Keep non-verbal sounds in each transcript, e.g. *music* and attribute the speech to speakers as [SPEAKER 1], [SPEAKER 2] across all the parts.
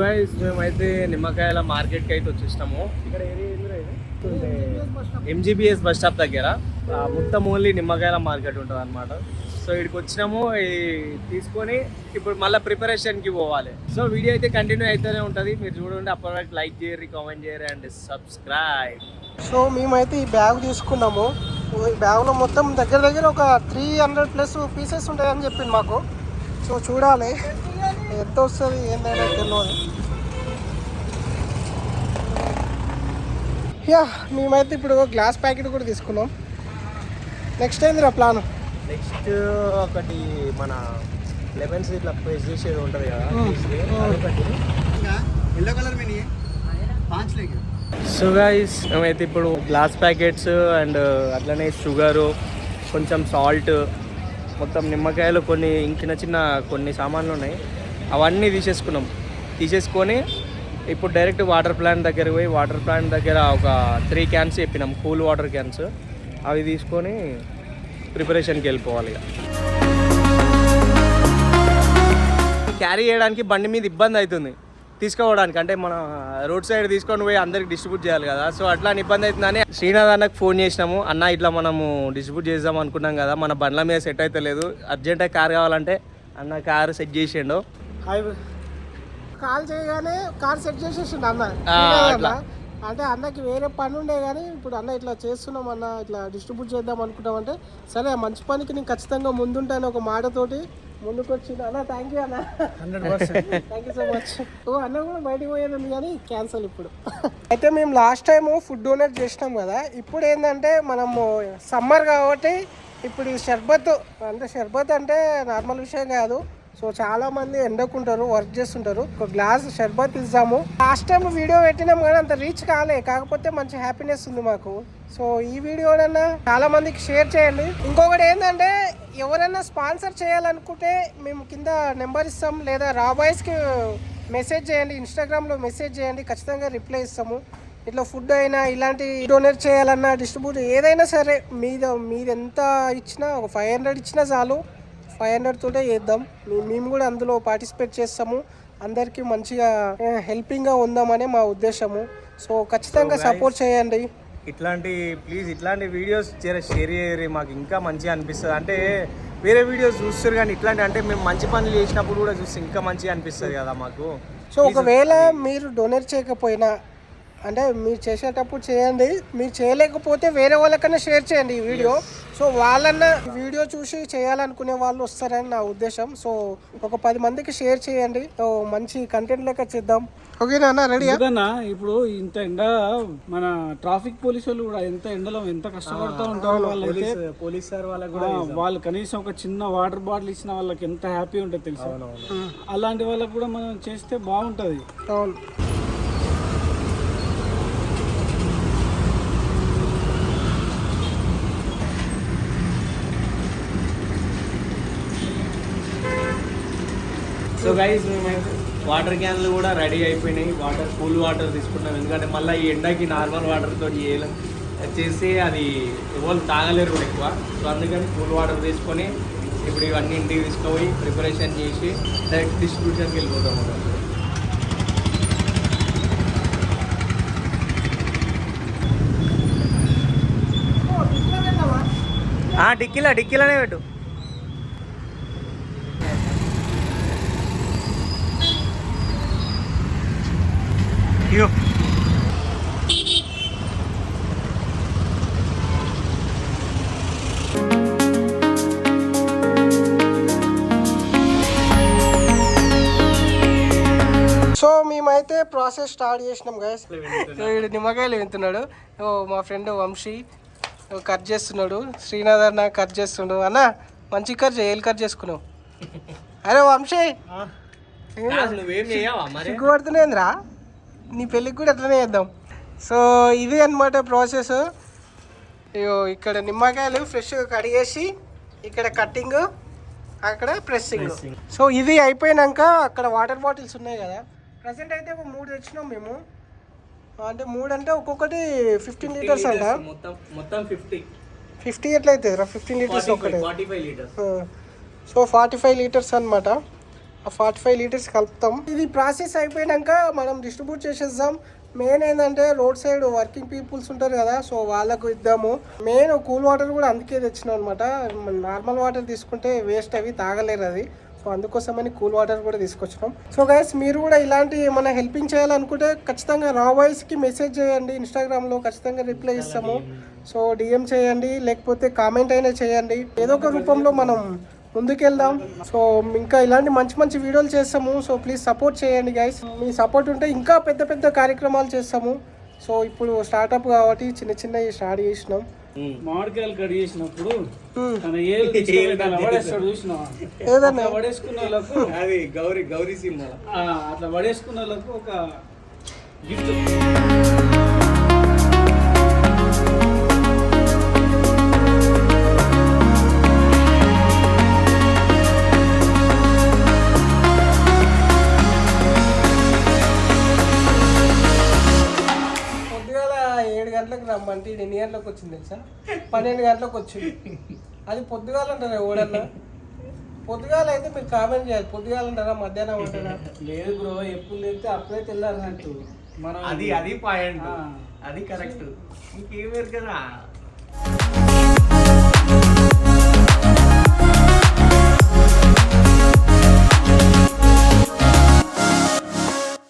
[SPEAKER 1] Guys మేమైతే నిమ్మకాయల మార్కెట్కి అయితే వచ్చేసినాము. ఇక్కడ ఎంజీబీఎస్ బస్ స్టాప్ దగ్గర. మొత్తం ఓన్లీ నిమ్మకాయల మార్కెట్ ఉంటుంది అనమాట సో ఇక్కడికి వచ్చినాము తీసుకొని ఇప్పుడు మళ్ళీ ప్రిపరేషన్కి పోవాలి. సో వీడియో అయితే కంటిన్యూ అవుతూనే ఉంటుంది. మీరు చూడండి అప్పటి వరకు లైక్ చేయరు కామెంట్ చేయరు అండ్ సబ్స్క్రైబ్
[SPEAKER 2] సో మేమైతే ఈ బ్యాగ్ తీసుకున్నాము. ఈ బ్యాగ్లో మొత్తం దగ్గర దగ్గర ఒక త్రీ హండ్రెడ్ ప్లస్ పీసెస్ ఉంటాయని చెప్పింది మాకు. సో చూడాలి. ఎంత వస్తుంది ఏందైనా యా మేమైతే ఇప్పుడు గ్లాస్ ప్యాకెట్ కూడా తీసుకున్నాం. నెక్స్ట్ ఏందిరా ప్లాన్
[SPEAKER 1] నెక్స్ట్ ఒకటి మన లెమన్స్ ఇట్లా ప్రైస్ చేసేది ఉంటుంది కదా
[SPEAKER 3] ఎల్లో కలర్ పాంచ్
[SPEAKER 1] సో గైస్ మేమైతే ఇప్పుడు గ్లాస్ ప్యాకెట్స్ అండ్ అట్లనే షుగరు కొంచెం సాల్ట్ మొత్తం నిమ్మకాయలు కొన్ని చిన్న చిన్న కొన్ని సామాన్లు ఉన్నాయి. అవన్నీ తీసేసుకున్నాం. తీసేసుకొని ఇప్పుడు డైరెక్ట్ వాటర్ ప్లాంట్ దగ్గర పోయి వాటర్ ప్లాంట్ దగ్గర ఒక త్రీ క్యాన్స్ చెప్పినాం కూల్ వాటర్ క్యాన్స్. అవి తీసుకొని ప్రిపరేషన్కి వెళ్ళిపోవాలి ఇక. క్యారీ చేయడానికి బండి మీద ఇబ్బంది అవుతుంది. తీసుకోవడానికి అంటే మన రోడ్ సైడ్ తీసుకొని పోయి అందరికి డిస్ట్రిబ్యూట్ చేయాలి కదా. సో అట్లా ఇబ్బంది అవుతుందని శ్రీనాథ్ అన్నకు ఫోన్ చేసినాము. అన్న ఇట్లా మనము డిస్ట్రిబ్యూట్ చేద్దాం అనుకున్నాం కదా మన బండ్ల మీద సెట్ అయితే లేదు. అర్జెంటుగా కార్ కావాలంటే అన్న కార్ సెట్ చేసిండు.
[SPEAKER 2] కాల్ చేయగానే కార్ సెట్ చేసేసిండు అన్న.
[SPEAKER 1] అట్లా.
[SPEAKER 2] అంటే అన్నకి వేరే పని ఉండే కానీ ఇప్పుడు అన్న ఇట్లా చేస్తున్నాం అన్న ఇట్లా డిస్ట్రిబ్యూట్ చేద్దాం అనుకుంటాం అంటే సరే ఆ మంచి పనికి నేను ఖచ్చితంగా ముందుంటాను ఒక మాటతోటి. ముందుకు వచ్చింది అన్న థ్యాంక్ యూ అన్న. Hundred percent thank you so much ఓ అన్న కూడా బయటికి పోయేది ఉంది కానీ క్యాన్సల్ ఇప్పుడు. అయితే మేము లాస్ట్ టైం ఫుడ్ డొనేట్ చేసినాం కదా ఇప్పుడు ఏంటంటే మనము సమ్మర్ కాబట్టి ఇప్పుడు ఈ షర్బత్ అంటే షర్బత్ అంటే నార్మల్ విషయం కాదు. సో చాలా మంది ఎండకుంటారు వర్క్ చేస్తుంటారు. ఒక గ్లాస్ షర్బత్ ఇస్తాము లాస్ట్ టైం వీడియో పెట్టినాం కానీ అంత రీచ్ కాలే కాకపోతే మంచి హ్యాపీనెస్ ఉంది మాకు. సో ఈ వీడియోనన్నా చాలా మందికి షేర్ చేయండి. ఇంకొకటి ఏంటంటే ఎవరైనా స్పాన్సర్ చేయాలనుకుంటే మేము కింద నెంబర్ ఇస్తాం లేదా రాబాయ్స్కి మెసేజ్ చేయండి ఇన్స్టాగ్రామ్లో మెసేజ్ చేయండి ఖచ్చితంగా రిప్లై ఇస్తాము. ఇట్లా ఫుడ్ అయినా ఇలాంటి డొనేట్ చేయాలన్నా డిస్ట్రిబ్యూట్ ఏదైనా సరే మీద మీద ఎంత ఇచ్చినా ఒక ఫైవ్ హండ్రెడ్ ఇచ్చినా చాలు. ఫైవ్ హండ్రెడ్ తోటే చేద్దాం. మేము కూడా అందులో పార్టిసిపేట్ చేస్తాము. అందరికీ మంచిగా హెల్పింగ్గా ఉందామనే మా ఉద్దేశము. సో ఖచ్చితంగా సపోర్ట్ చేయండి.
[SPEAKER 1] ఇట్లాంటి ప్లీజ్ ఇట్లాంటి వీడియోస్ షేర్ చేయరు. మాకు ఇంకా మంచిగా అనిపిస్తుంది. అంటే వేరే వీడియోస్ చూస్తారు కానీ ఇట్లాంటి అంటే మేము మంచి పనులు చేసినప్పుడు కూడా చూస్తే ఇంకా మంచిగా అనిపిస్తుంది కదా మాకు.
[SPEAKER 2] సో ఒకవేళ మీరు డొనేట్ చేయకపోయినా అంటే మీరు చేసేటప్పుడు చేయండి. మీరు చేయలేకపోతే వేరే వాళ్ళకన్నా షేర్ చేయండి ఈ వీడియో సో వాళ్ళన్నా వీడియో చూసి చేయాలనుకునే వాళ్ళు వస్తారని నా ఉద్దేశం. సో ఒక పది మందికి షేర్ చేయండి. సో మంచి కంటెంట్ లెక్క చేద్దాం. ఓకేనా అన్న రెడీయా
[SPEAKER 4] ఎందుకన్నా ఇప్పుడు ఇంత ఎండ మన ట్రాఫిక్ పోలీసు వాళ్ళు కూడా ఎంత ఎండలో ఎంత కష్టపడుతూ ఉంటారో వాళ్ళైతే
[SPEAKER 1] పోలీస్ సార్ వాళ్ళకి కూడా
[SPEAKER 4] వాళ్ళు కనీసం ఒక చిన్న వాటర్ బాటిల్ ఇచ్చిన వాళ్ళకి ఎంత హ్యాపీ ఉంటుంది తెలుసా? అలాంటి వాళ్ళకి కూడా మనం చేస్తే బాగుంటది.
[SPEAKER 2] అవును.
[SPEAKER 1] సో గైస్ మేము వాటర్ క్యాన్లు కూడా రెడీ అయిపోయినాయి. వాటర్ కూల్ వాటర్ తీసుకుంటాం ఎందుకంటే మళ్ళీ ఈ ఎండకి నార్మల్ వాటర్ తోటి చేయలేం చేసి అది ఎవరు తాగలేరు కూడా ఎక్కువ. సో అందుకని కూల్ వాటర్ తీసుకొని ఇప్పుడు ఇవన్నీ ఇంటికి తీసుకుపోయి ప్రిపరేషన్ చేసి డైరెక్ట్ డిస్ట్రిబ్యూషన్కి వెళ్ళిపోతాం మనం డిక్కీలా డిక్కీలోనే పెట్టు. ఇగో
[SPEAKER 2] సో మేమైతే ప్రాసెస్ స్టార్ట్ చేసినాం గైస్ వీడు నిమ్మకాయలు వింటున్నాడు ఓ మా ఫ్రెండ్ వంశీ కట్ చేస్తున్నాడు. శ్రీనాథ్ అన్న కట్ చేస్తుండు అన్న మంచి కట్ చేయి కట్ చేసుకున్నావు. *laughs* అరే వంశీ!
[SPEAKER 1] నువ్వేం చేయవా మరి?
[SPEAKER 2] సిగ్గుపడుతున్నాయిందిరా నీ పెళ్ళికి కూడా అట్లనే చేద్దాం. సో ఇది అన్నమాట ప్రాసెస్ ఇగో ఇక్కడ నిమ్మకాయలు ఫ్రెష్గా కడిగేసి ఇక్కడ కట్టింగ్ అక్కడ ప్రెస్సింగ్ సో ఇది అయిపోయినాక అక్కడ వాటర్ బాటిల్స్ ఉన్నాయి కదా. ప్రజెంట్ అయితే ఒక మూడు తెచ్చినాం మేము. అంటే మూడు అంటే ఒక్కొక్కటి ఫిఫ్టీన్ లీటర్స్ అంట.
[SPEAKER 1] మొత్తం ఫిఫ్టీ
[SPEAKER 2] ఫిఫ్టీ ఎట్లయితే రా ఫిఫ్టీన్ లీటర్స్ ఒకటే.
[SPEAKER 1] Forty five litres
[SPEAKER 2] so forty five litres అనమాట ఫార్టీ ఫైవ్ లీటర్స్ కలుపుతాం. ఇది ప్రాసెస్ అయిపోయాక మనం డిస్ట్రిబ్యూట్ చేసేద్దాం. మెయిన్ ఏంటంటే రోడ్ సైడ్ వర్కింగ్ పీపుల్స్ ఉంటారు కదా సో వాళ్ళకు ఇద్దాము. మెయిన్ కూల్ వాటర్ కూడా అందుకే తెచ్చినాం అనమాట నార్మల్ వాటర్ తీసుకుంటే వేస్ట్ అవి తాగలేరు అది. సో అందుకోసమని కూల్ వాటర్ కూడా తీసుకొచ్చినాం. సో గైస్ మీరు కూడా ఇలాంటి ఏమైనా హెల్పింగ్ చేయాలనుకుంటే ఖచ్చితంగా రా వాయిస్కి మెసేజ్ చేయండి. ఇన్స్టాగ్రామ్లో ఖచ్చితంగా రిప్లై ఇస్తాము. సో డిఎం చేయండి లేకపోతే కామెంట్ అయినా చేయండి. ఏదో ఒక రూపంలో మనం ముందుకెళ్దాం. సో ఇంకా ఇలాంటి మంచి మంచి వీడియోలు చేస్తాము. సో ప్లీజ్ సపోర్ట్ చేయండి గైస్ మీ సపోర్ట్ ఉంటే ఇంకా పెద్ద పెద్ద కార్యక్రమాలు చేస్తాము. సో ఇప్పుడు స్టార్ట్అప్ కాబట్టి చిన్న చిన్నవి స్టార్ట్ చేసినాం.
[SPEAKER 4] మామిడికాయలు కట్ చేసినప్పుడు. తన ఏలు తీసుకొని దాంట్లో పడేస్తాడు చూసినావా?
[SPEAKER 2] ఏదన్నా?
[SPEAKER 4] అట్లా పడేసుకున్న వాళ్ళకు
[SPEAKER 1] అది గౌరీ గౌరీ సినిమా.
[SPEAKER 4] అట్లా పడేసుకున్న వాళ్ళకు ఒక గిఫ్ట్.
[SPEAKER 2] రమ్మంటే ఈడు ఎన్ని గంటలకు వచ్చింది తెలుసా? పన్నెండు గంటలకు వచ్చింది. అది పొద్దుగాల అంటారా ఓడన్నా పొద్దుగాల అయితే మీరు కామెంట్ చేయాలి. పొద్దుగాల అంటారా మధ్యాహ్నం అంటారా?
[SPEAKER 4] లేదు బ్రో ఎప్పుడు లేస్తే అప్పుడే తెల్లారినట్టు మనం
[SPEAKER 1] అది అది పాయింట్. అది కరెక్ట్ ఇంకేం వేరు కదా?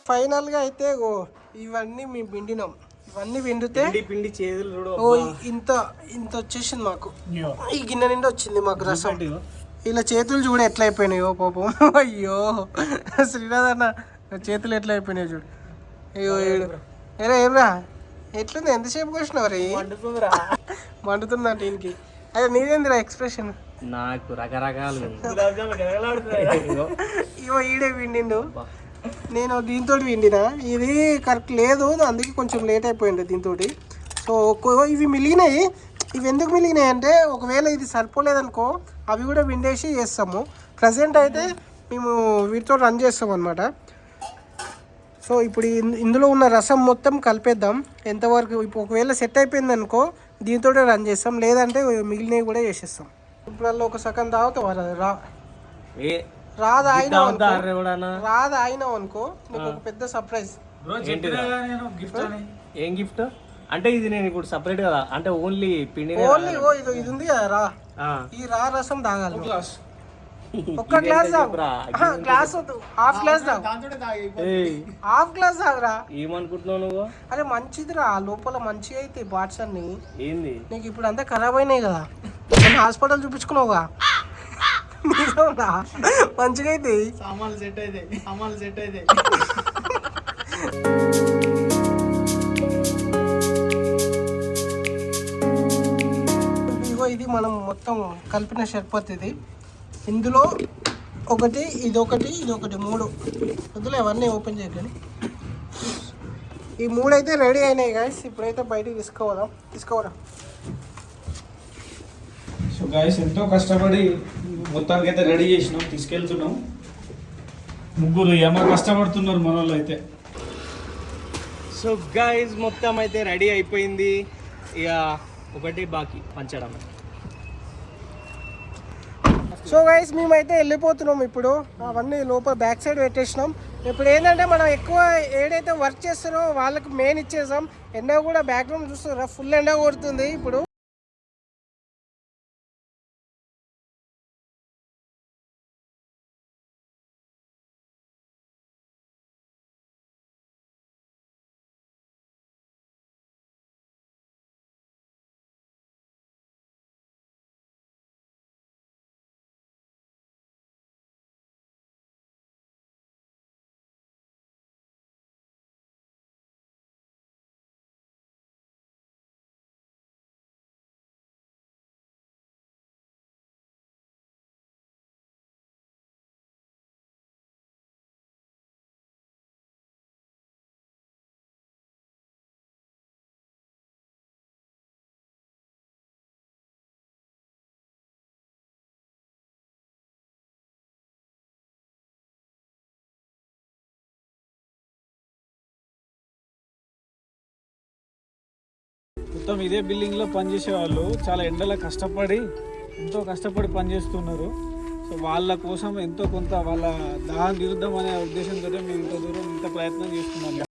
[SPEAKER 2] ఫైనల్గా అయితే ఇవన్నీ మేము పిండినాం. ఇవన్నీ పిండితే
[SPEAKER 1] పిండి పిండి చేతులు చూడు
[SPEAKER 2] ఓ ఇంత ఇంత వచ్చేసింది మాకు. ఈ గిన్నె నిండా వచ్చింది మాకు రసం. ఇలా చేతులు చూడు ఎట్లా అయిపోయినాయో పాపం. *laughs* అయ్యో. శ్రీనాథ్ అన్న చేతులు ఎట్లా అయిపోయినాయి చూడు. అయ్యో ఏడు. ఏరా ఏమ్రా ఎట్లుంది? ఎంతసేపు కూర్చున్నావు రే? మండుతుందా దీనికి? అదే నీదేందిరా ఎక్స్ప్రెషన్?
[SPEAKER 1] నాకు రకరకాలు.
[SPEAKER 2] ఇవో ఈడే పిండిండు నేను దీంతో విండినా. ఇది కరెక్ట్ లేదు అందుకే కొంచెం లేట్ అయిపోయింది దీంతో సో ఇవి మిలిగినాయి ఇవి ఎందుకు మిలిగినాయి అంటే ఒకవేళ ఇది సరిపోలేదనుకో అవి కూడా విండేసి చేస్తాము. ప్రజెంట్ అయితే మేము వీటితో రన్ చేస్తాం అనమాట సో ఇప్పుడు ఇందులో ఉన్న రసం మొత్తం కలిపేద్దాం. ఎంతవరకు ఇప్పుడు ఒకవేళ సెట్ అయిపోయింది అనుకో దీంతో రన్ చేస్తాం. లేదంటే మిగిలినవి కూడా చేసేస్తాం. ఇప్పుడు ఒక సగం తాగుతాం రా- రా.
[SPEAKER 1] ఏ
[SPEAKER 2] రాదు
[SPEAKER 1] ఎవడన్నా
[SPEAKER 2] రాదు అయినావు అనుకో. నీకు ఒక పెద్ద సర్ప్రైజ్
[SPEAKER 1] ఏం గిఫ్ట్ అంటే ఇది నేను ఇప్పుడు సపరేట్ కదా. అంటే ఓన్లీ పిండి
[SPEAKER 2] ఓన్లీ ఓ ఇది ఇది ఉంది కదా రా. ఈ రా రసం తాగాలి.
[SPEAKER 4] గ్లాస్
[SPEAKER 2] ఒక్క గ్లాస్ గ్లాస్ వద్దు. హాఫ్ గ్లాస్ తాగు. హాఫ్ గ్లాస్ తాగురా
[SPEAKER 1] ఏమనుకుంటున్నావు నువ్వు?
[SPEAKER 2] అరే మంచిదిరా. లోపల మంచిగా అయితే పార్ట్స్ అన్ని.
[SPEAKER 1] ఏంది?
[SPEAKER 2] నీకు ఇప్పుడు అంతా ఖరాబ్ అయినాయి కదా. హాస్పిటల్ చూపించుకున్నావుగా? మంచిగా అయితే
[SPEAKER 3] సామాన్లు సెట్ అయితే సామాన్లు సెట్ అయితే.
[SPEAKER 2] ఇదిగో ఇది మనం మొత్తం కలిపిన షర్బత్ ఇది. ఇందులో ఒకటి ఇది ఒకటి ఇది ఒకటి మూడు. ఇందులో అవన్నీ ఓపెన్ చేయకండి. ఈ మూడు అయితే రెడీ అయినాయి గాయస్ ఇప్పుడైతే బయటికి తీసుకోవదాం తీసుకోవడం
[SPEAKER 4] సో గాయస్ ఎంతో కష్టపడి మొత్తానికి అయితే రెడీ చేసినాం తీసుకెళ్తున్నాం. ముగ్గురు ఏమో కష్టపడుతున్నారు మన వాళ్ళు అయితే.
[SPEAKER 1] సో గైజ్ మొత్తం అయితే రెడీ అయిపోయింది. ఇక ఒకటి బాకీ పంచడం.
[SPEAKER 2] సో గైస్ మేమైతే వెళ్ళిపోతున్నాం ఇప్పుడు. అవన్నీ లోపల బ్యాక్ సైడ్ పెట్టేసినాం. ఇప్పుడు ఏంటంటే మనం ఎక్కువ ఏడైతే వర్క్ చేస్తారో వాళ్ళకి మెయిన్ ఇచ్చేసాం. ఎండ కూడా బ్యాక్గ్రౌండ్ చూస్తారా ఫుల్ ఎండ కొడుతుంది ఇప్పుడు.
[SPEAKER 4] మొత్తం ఇదే బిల్డింగ్లో పనిచేసే వాళ్ళు చాలా ఎండలో కష్టపడి ఎంతో కష్టపడి పనిచేస్తున్నారు. సో వాళ్ళ కోసం ఎంతో కొంత వాళ్ళ దాహం నిరుద్ధం అనే ఉద్దేశంతో మేము ఇంత దూరం ఇంత ప్రయత్నం చేస్తున్నాం.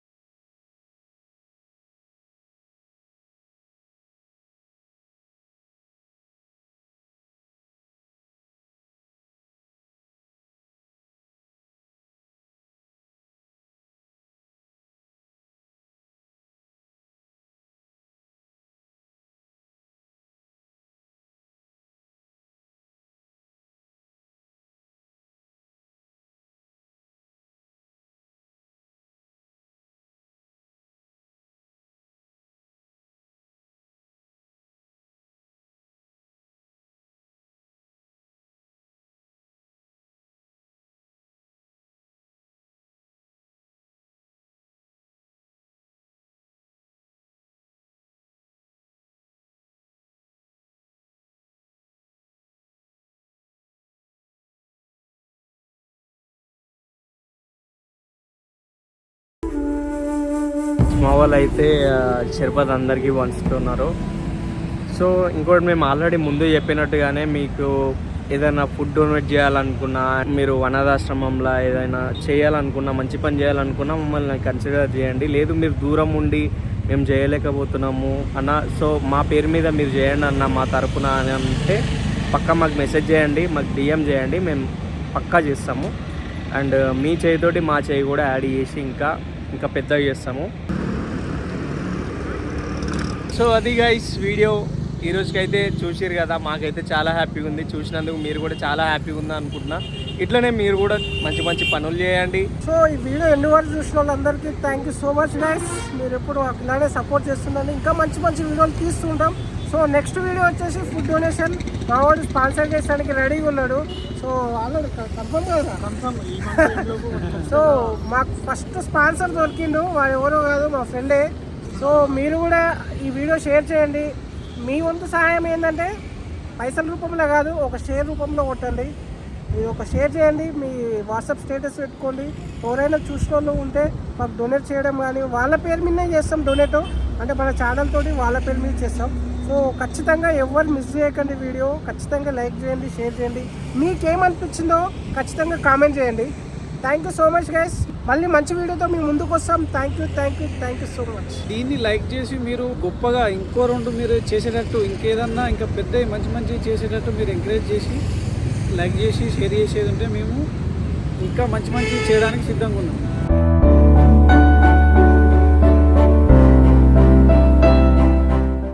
[SPEAKER 1] మా వాళ్ళు అయితే షర్బత్ అందరికీ పంచుతున్నారు. సో ఇంకోటి మేము ఆల్రెడీ ముందు చెప్పినట్టుగానే మీకు ఏదైనా ఫుడ్ డొనేట్ చేయాలనుకున్నా మీరు అనాథాశ్రమంలో ఏదైనా చేయాలనుకున్నా మంచి పని చేయాలనుకున్నా మమ్మల్ని కన్సిడర్ చేయండి. లేదు మీరు దూరం ఉండి మేము చేయలేకపోతున్నాము అన్న సో మా పేరు మీద మీరు చేయండి అన్న మా తరపున అని అంటే పక్కా మాకు మెసేజ్ చేయండి మాకు డిఎం చేయండి మేము పక్కా చేస్తాము. అండ్ మీ చేయితోటి మా చేయి కూడా యాడ్ చేసి ఇంకా ఇంకా పెద్దగా చేస్తాము. సో అది గైస్ వీడియో ఈ రోజుకైతే చూసిరు కదా మాకైతే చాలా హ్యాపీగా ఉంది. చూసినందుకు మీరు కూడా చాలా హ్యాపీగా ఉంది అనుకుంటున్నా. ఇట్లనే మీరు కూడా మంచి మంచి పనులు చేయండి.
[SPEAKER 2] సో ఈ వీడియో ఎన్ని వరకు చూసిన వాళ్ళందరికీ thank you so much guys మీరు ఎప్పుడు ఇలానే సపోర్ట్ చేస్తుండండి. ఇంకా మంచి మంచి వీడియోలు తీస్తుంటాం. సో నెక్స్ట్ వీడియో వచ్చేసి ఫుడ్ డొనేషన్ మా వాడు స్పాన్సర్ చేయడానికి రెడీగా ఉన్నాడు. సో ఆల్రెడీ కన్ఫర్మ్ కదా? కన్ఫర్మ్ సో మాకు ఫస్ట్ స్పాన్సర్ దొరికిండు. వాడు ఎవరో కాదు మా ఫ్రెండే సో మీరు కూడా ఈ వీడియో షేర్ చేయండి. మీ వంతు సహాయం ఏంటంటే పైసల రూపంలో కాదు ఒక షేర్ రూపంలో కొట్టండి. మీరు ఒక షేర్ చేయండి మీ వాట్సాప్ స్టేటస్ పెట్టుకోండి. ఎవరైనా చూసిన వాళ్ళు ఉంటే మాకు డొనేట్ చేయడం కానీ వాళ్ళ పేరు మీదనే చేస్తాం డొనేట్. అంటే మన ఛానల్ తోటి వాళ్ళ పేరు మీద చేస్తాం. సో ఖచ్చితంగా ఎవరు మిస్ చేయకండి వీడియో. ఖచ్చితంగా లైక్ చేయండి షేర్ చేయండి. మీకేమనిపించిందో ఖచ్చితంగా కామెంట్ చేయండి. Thank you so much guys మళ్ళీ మంచి వీడియోతో మీ ముందుకు వస్తాం. Thank you thank you thank you so much
[SPEAKER 4] దీన్ని లైక్ చేసి మీరు గొప్పగా ఇంకో రెండు మీరు చేసేటట్టు ఇంకేదన్నా ఇంకా పెద్ద మంచి మంచి చేసేటట్టు మీరు ఎంకరేజ్ చేసి లైక్ చేసి షేర్ చేసేది ఉంటే మేము ఇంకా మంచి మంచి చేయడానికి సిద్ధంగా ఉన్నాం.